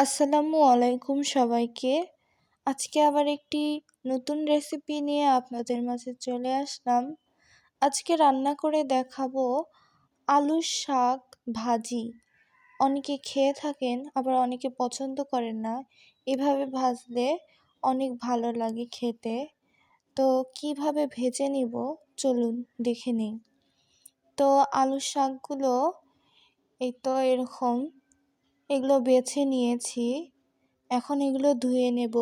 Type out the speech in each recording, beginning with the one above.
আসসালামু আলাইকুম সবাইকে। আজকে আবার একটি নতুন রেসিপি নিয়ে আপনাদের মাঝে চলে আসলাম। আজকে রান্না করে দেখাবো আলুর শাক ভাজি। অনেকে খেয়ে থাকেন, আবার অনেকে পছন্দ করেন না। এভাবে ভাজলে অনেক ভালো লাগে খেতে। তো কীভাবে ভেজে নিব? চলুন দেখে নিই। তো আলুর শাকগুলো এই তো এরকম। এগুলো বেছে নিয়েছি। এখন এগুলো ধুয়ে নেব।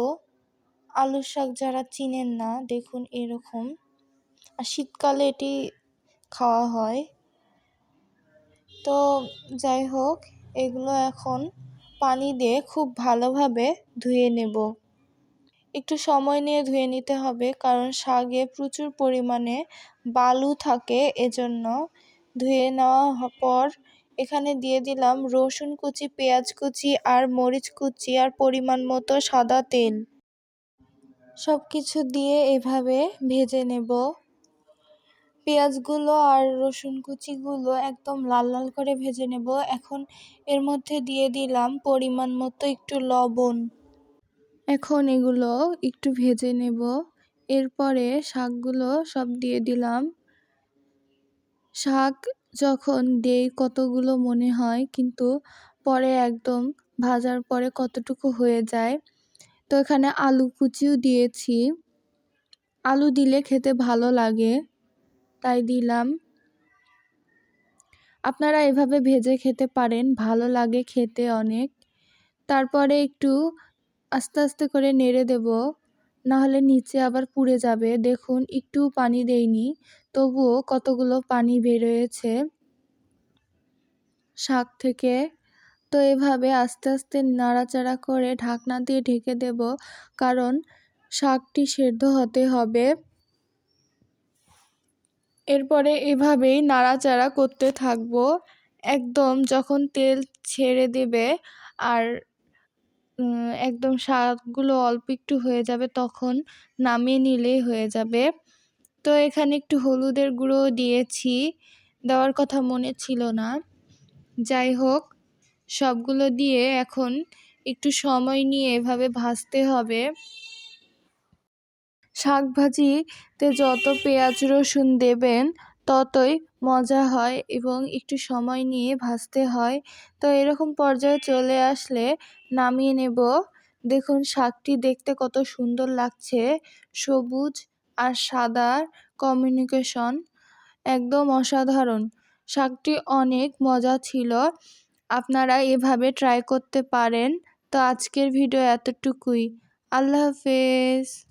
আলুর শাক যারা চিনেন না, দেখুন এরকম। আর শীতকালে এটি খাওয়া হয়। তো যাই হোক, এগুলো এখন পানি দিয়ে খুব ভালোভাবে ধুয়ে নেব। একটু সময় নিয়ে ধুয়ে নিতে হবে, কারণ শাকে প্রচুর পরিমাণে বালু থাকে, এজন্য ধুয়ে নেওয়া পর এখানে দিয়ে দিলাম রসুন কুচি, পেঁয়াজ কুচি আর মরিচ কুচি আর পরিমাণ মতো সাদা তেল। সব কিছু দিয়ে এভাবে ভেজে নেব। পেঁয়াজগুলো আর রসুন কুচিগুলো একদম লাল লাল করে ভেজে নেব। এখন এর মধ্যে দিয়ে দিলাম পরিমাণ মতো একটু লবণ। এখন এগুলো একটু ভেজে নেব। এরপরে শাকগুলো সব দিয়ে দিলাম। শাক যখন দেই কতগুলো মনে হয়, কিন্তু পরে একদম ভাজার পরে কতটুকু হয়ে যায়। তো এখানে আলু কুচিও দিয়েছি। আলু দিলে খেতে ভালো লাগে, তাই দিলাম। আপনারা এভাবে ভেজে খেতে পারেন, ভালো লাগে খেতে অনেক। তারপরে একটু আস্তে আস্তে করে নেড়ে দেব। নাহলে নিচে আবার পুড়ে যাবে। দেখুন, একটু পানি দেইনি, তবুও কতগুলো পানি বেরোয়েছে শাক থেকে। তো এভাবে আস্তে আস্তে নাড়াচাড়া করে ঢাকনা দিয়ে ঢেকে দেব, কারণ শাকটি সেদ্ধ হতে হবে। এরপরে এভাবেই নাড়াচাড়া করতে থাকব। একদম যখন তেল ছেড়ে দেবে আর একদম শাকগুলো অল্প একটু হয়ে যাবে, তখন নামিয়ে নিলেই হয়ে যাবে। তো এখানে একটু হলুদের গুঁড়ো দিয়েছি, দেওয়ার কথা মনে ছিল না। যাই হোক, সবগুলো দিয়ে এখন একটু সময় নিয়ে এভাবে ভাজতে হবে। শাক ভাজিতে যত পেঁয়াজ রসুন দেবেন ততই মজা হয় এবং একটু সময় নিয়ে ভাজতে হয়। তো এরকম পর্যায়ে চলে আসলে নামিয়ে নেব। দেখুন, শাকটি দেখতে কত সুন্দর লাগছে। সবুজ আর সাদার কমিউনিকেশন একদম অসাধারণ। শাকটি অনেক মজা ছিল। আপনারা এভাবে ট্রাই করতে পারেন। তো আজকের ভিডিও এতটুকুই। আল্লাহ হাফেজ।